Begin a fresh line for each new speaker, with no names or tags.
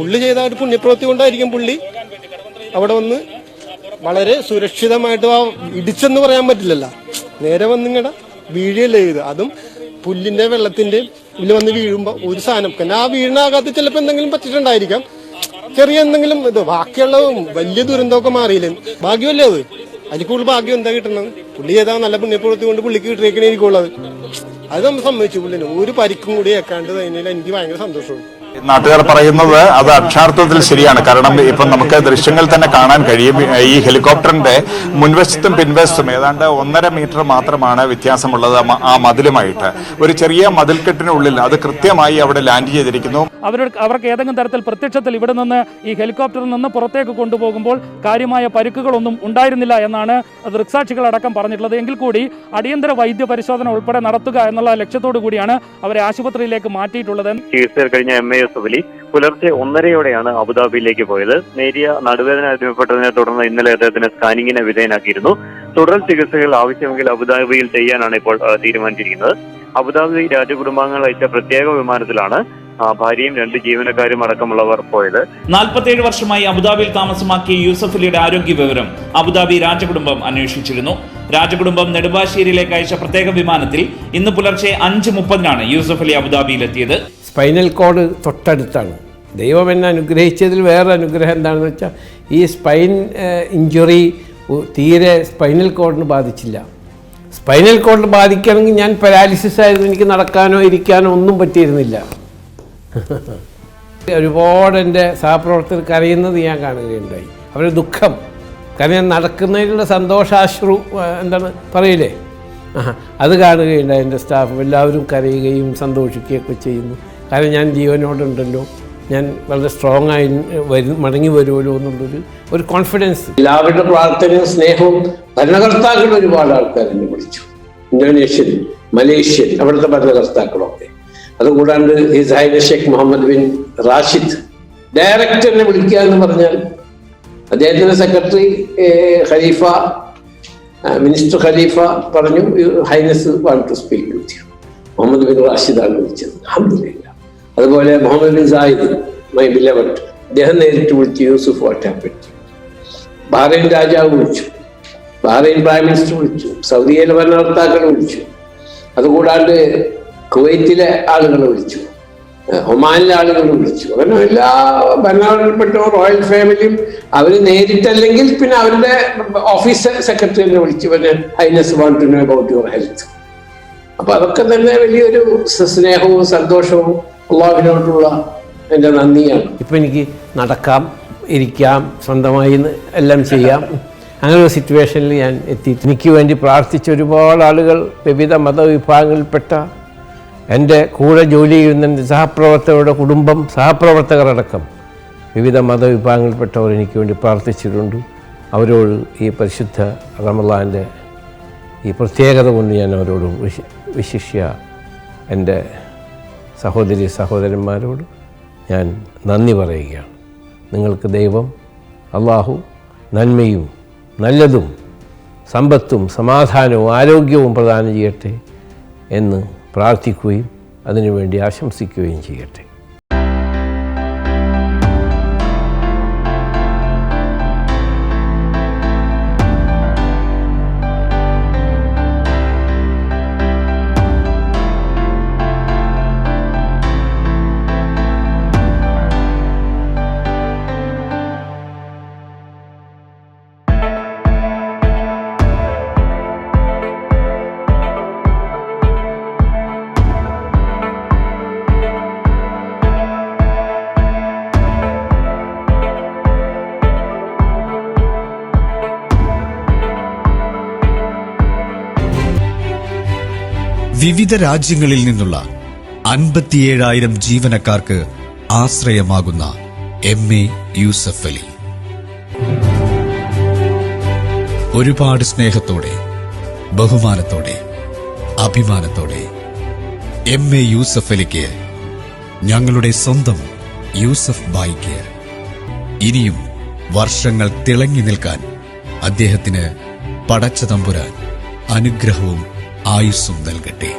പുള്ളി ചെയ്ത പുണ്യപ്രവൃത്തി കൊണ്ടായിരിക്കും പുള്ളി അവിടെ വന്ന് വളരെ സുരക്ഷിതമായിട്ട് ആ ഇടിച്ചെന്ന് പറയാൻ പറ്റില്ലല്ലോ. നേരെ വന്നിങ്ങടെ വീഴുകയല്ലേ ചെയ്ത്. അതും പുല്ലിന്റെ വെള്ളത്തിന്റെ ഇതിൽ വന്ന് വീഴുമ്പോ ഒരു സാധനം. പിന്നെ ആ വീഴിനാകാത്ത ചിലപ്പോ ചിലപ്പോൾ എന്തെങ്കിലും പറ്റിയിട്ടുണ്ടായിരിക്കാം. ചെറിയ എന്തെങ്കിലും ഇത് ബാക്കിയുള്ള വലിയ ദുരന്തമൊക്കെ മാറിയില്ലേ. ഭാഗ്യമല്ലേ അത്? അതിൽ കൂടുതൽ ഭാഗ്യം എന്താ കിട്ടുന്നത്? പുള്ളി ചെയ്താൽ നല്ല പുണ്യപ്രവൃത്തി കൊണ്ട് പുള്ളിക്ക് കിട്ടിയേക്കണേ എനിക്കുള്ളത് അത് നമ്മൾ സമ്മതിച്ചു പുള്ളിന്. ഒരു പരിക്കും കൂടി ഏക്കാണ്ട് കഴിഞ്ഞാൽ എനിക്ക് ഭയങ്കര സന്തോഷമാണ്.
നാട്ടുകാർ പറയുന്നത് അത് അക്ഷാർത്ഥത്തിൽ ശരിയാണ്. കാരണം ഇപ്പം നമുക്ക് ദൃശ്യങ്ങൾ തന്നെ കാണാൻ കഴിയും. ഈ ഹെലികോപ്റ്ററിന്റെ മുൻവശത്തും പിൻവശത്തും ഏതാണ്ട് ഒന്നര മീറ്റർ മാത്രമാണ് വ്യത്യാസമുള്ളത് ആ മതിലുമായിട്ട്. ഒരു ചെറിയ മതിൽക്കെട്ടിനുള്ളിൽ അത് കൃത്യമായി അവിടെ ലാൻഡ് ചെയ്തിരിക്കുന്നു.
അവരുടെ അവർക്ക് ഏതെങ്കിലും തരത്തിൽ പ്രത്യക്ഷത്തിൽ ഇവിടെ നിന്ന് ഈ ഹെലികോപ്റ്ററിൽ നിന്ന് പുറത്തേക്ക് കൊണ്ടുപോകുമ്പോൾ കാര്യമായ പരുക്കുകളൊന്നും ഉണ്ടായിരുന്നില്ല എന്നാണ് ദൃക്സാക്ഷികളടക്കം പറഞ്ഞിട്ടുള്ളത്. എങ്കിൽ കൂടി അടിയന്തര വൈദ്യ പരിശോധന ഉൾപ്പെടെ നടത്തുക എന്നുള്ള ലക്ഷ്യത്തോടു കൂടിയാണ് അവരെ ആശുപത്രിയിലേക്ക് മാറ്റിയിട്ടുള്ളത്.
ചികിത്സയിൽ കഴിഞ്ഞ എം എ യൂസഫ് അലി പുലർച്ചെ ഒന്നരയോടെയാണ് അബുദാബിയിലേക്ക് പോയത്. നേരിയ നടുവേദന അനുഭവപ്പെട്ടതിനെ തുടർന്ന് ഇന്നലെ അദ്ദേഹത്തിന് സ്കാനിങ്ങിന് വിധേയനാക്കിയിരുന്നു. തുടർ ചികിത്സകൾ ആവശ്യമെങ്കിൽ അബുദാബിയിൽ ചെയ്യാനാണ് ഇപ്പോൾ തീരുമാനിച്ചിരിക്കുന്നത്. അബുദാബി രാജകുടുംബാംഗങ്ങൾ അയച്ച പ്രത്യേക വിമാനത്തിലാണ് ഭാര്യയും രണ്ട് ജീവനക്കാരും അടക്കമുള്ളവർ പോയത്.
നാൽപ്പത്തിയേഴ് വർഷമായി അബുദാബിയിൽ താമസമാക്കിയ യൂസഫ് അലിയുടെ ആരോഗ്യ വിവരം അബുദാബി രാജകുടുംബം അന്വേഷിച്ചിരുന്നു. രാജകുടുംബം നെടുമ്പാശ്ശേരിയിലേക്ക് അയച്ച പ്രത്യേക വിമാനത്തിൽ ഇന്ന് പുലർച്ചെ അഞ്ച് മുപ്പതിനാണ് യൂസഫ് അലി അബുദാബിയിലെത്തിയത്.
സ്പൈനൽ കോഡ് തൊട്ടടുത്താണ്. ദൈവം എന്നെ അനുഗ്രഹിച്ചതിൽ വേറെ അനുഗ്രഹം എന്താണെന്ന് വെച്ചാൽ ഈ സ്പൈൻ ഇഞ്ചുറി തീരെ സ്പൈനൽ കോഡിന് ബാധിച്ചില്ല. സ്പൈനൽ കോഡിന് ബാധിക്കണമെങ്കിൽ ഞാൻ പാരാലിസിസ് ആയിരുന്നു എനിക്ക് നടക്കാനോ ഇരിക്കാനോ ഒന്നും പറ്റിയിരുന്നില്ല. ഒരുപാട് എന്റെ സഹപ്രവർത്തകർ കരയുന്നത് ഞാൻ കാണുകയുണ്ടായി. അവരുടെ ദുഃഖം. കാരണം നടക്കുന്നതിലുള്ള സന്തോഷാശ്രു എന്താണ് പറയില്ലേ? ആ അത് കാണുകയുണ്ടായി എന്റെ സ്റ്റാഫ്. എല്ലാവരും കരയുകയും സന്തോഷിക്കുകയൊക്കെ ചെയ്യുന്നു. കാരണം ഞാൻ ജീവനോടുണ്ടല്ലോ. ഞാൻ വളരെ സ്ട്രോങ് ആയി വരും മടങ്ങി വരുമല്ലോ എന്നുള്ളൊരു ഒരു കോൺഫിഡൻസ് എല്ലാവരുടെ പ്രാർത്ഥനയും സ്നേഹവും ഭരണകർത്താക്കൾ ഒരുപാട് ആൾക്കാർ എന്നെ വിളിച്ചു. ഇന്തോനേഷ്യൻ മലേഷ്യൻ അവിടുത്തെ ഭരണകർത്താക്കളൊക്കെ. അതുകൂടാണ്ട് his Sheikh Mohammed bin Rashid ഡയറക്ടറിനെ വിളിക്കുക എന്ന് പറഞ്ഞാൽ അദ്ദേഹത്തിന്റെ സെക്രട്ടറി ഖലീഫ മിനിസ്റ്റർ ഖലീഫ പറഞ്ഞു highness want to speak with you. Mohammed bin റാഷിദാണ് വിളിച്ചത്. അഹമ്മദില്ല അതുപോലെ Mohammed bin Zayed my beloved അദ്ദേഹം നേരിട്ട് വിളിച്ചു യൂസുഫ് വാട്ടാപ്പറ്റി ബാറൈൻ രാജാവ് വിളിച്ചു. ബാറൈൻ പ്രൈം മിനിസ്റ്റർ വിളിച്ചു. സൗദിയിലെ ഭരണകർത്താക്കൾ വിളിച്ചു. അതുകൂടാണ്ട് കുവൈറ്റിലെ ആളുകൾ വിളിച്ചു. ഒമാനിലെ ആളുകൾ വിളിച്ചു. അങ്ങനെ എല്ലാ ഭരണപ്പെട്ട റോയൽ ഫാമിലിയും അവർ നേരിട്ടല്ലെങ്കിൽ പിന്നെ അവരുടെ ഓഫീസ് സെക്രട്ടറിനെ വിളിച്ചു. പിന്നെ highness want to know about your health. അപ്പൊ അതൊക്കെ തന്നെ വലിയൊരു സ്നേഹവും സന്തോഷവും അള്ളാഹുവിനോടുള്ള എന്റെ നന്ദിയാണ്. ഇപ്പൊ എനിക്ക് നടക്കാം ഇരിക്കാം സ്വന്തമായി എല്ലാം ചെയ്യാം. അങ്ങനെ ഒരു സിറ്റുവേഷനിൽ ഞാൻ എത്തി. എനിക്ക് വേണ്ടി പ്രാർത്ഥിച്ച ഒരുപാട് ആളുകൾ വിവിധ മതവിഭാഗങ്ങളിൽപ്പെട്ട എന്റെ കൂടെ ജോലി ചെയ്യുന്ന എന്റെ സഹപ്രവർത്തകരുടെ കുടുംബം സഹപ്രവർത്തകരടക്കം വിവിധ മതവിഭാഗങ്ങളിൽപ്പെട്ടവർ എനിക്ക് വേണ്ടി പ്രാർത്ഥിച്ചിട്ടുണ്ട്. അവരോട് ഈ പരിശുദ്ധ റമലാന്റെ ഈ പ്രത്യേകത കൊണ്ട് ഞാൻ അവരോട് വിശ വിശിഷ്യ എന്റെ സഹോദരി സഹോദരന്മാരോട് ഞാൻ നന്ദി പറയുകയാണ്. നിങ്ങൾക്ക് ദൈവം അള്ളാഹു നന്മയും നല്ലതും സമ്പത്തും സമാധാനവും ആരോഗ്യവും പ്രദാനം ചെയ്യട്ടെ എന്ന് പ്രാർത്ഥിക്കുകയും അതിനുവേണ്ടി ആശംസിക്കുകയും ചെയ്യട്ടെ.
വിവിധ രാജ്യങ്ങളിൽ നിന്നുള്ള അൻപത്തിയേഴായിരം ജീവനക്കാർക്ക് ആശ്രയമാകുന്ന എം എ യൂസഫ് അലി. ഒരുപാട് സ്നേഹത്തോടെ ബഹുമാനത്തോടെ അഭിമാനത്തോടെ എം എ യൂസഫ് അലിക്ക് ഞങ്ങളുടെ സ്വന്തം യൂസഫ് ബായിക്ക് ഇനിയും വർഷങ്ങൾ തിളങ്ങി നിൽക്കാൻ അദ്ദേഹത്തിന് പടച്ചതമ്പുരാൻ അനുഗ്രഹവും ആയുസ്സും നൽകട്ടെ.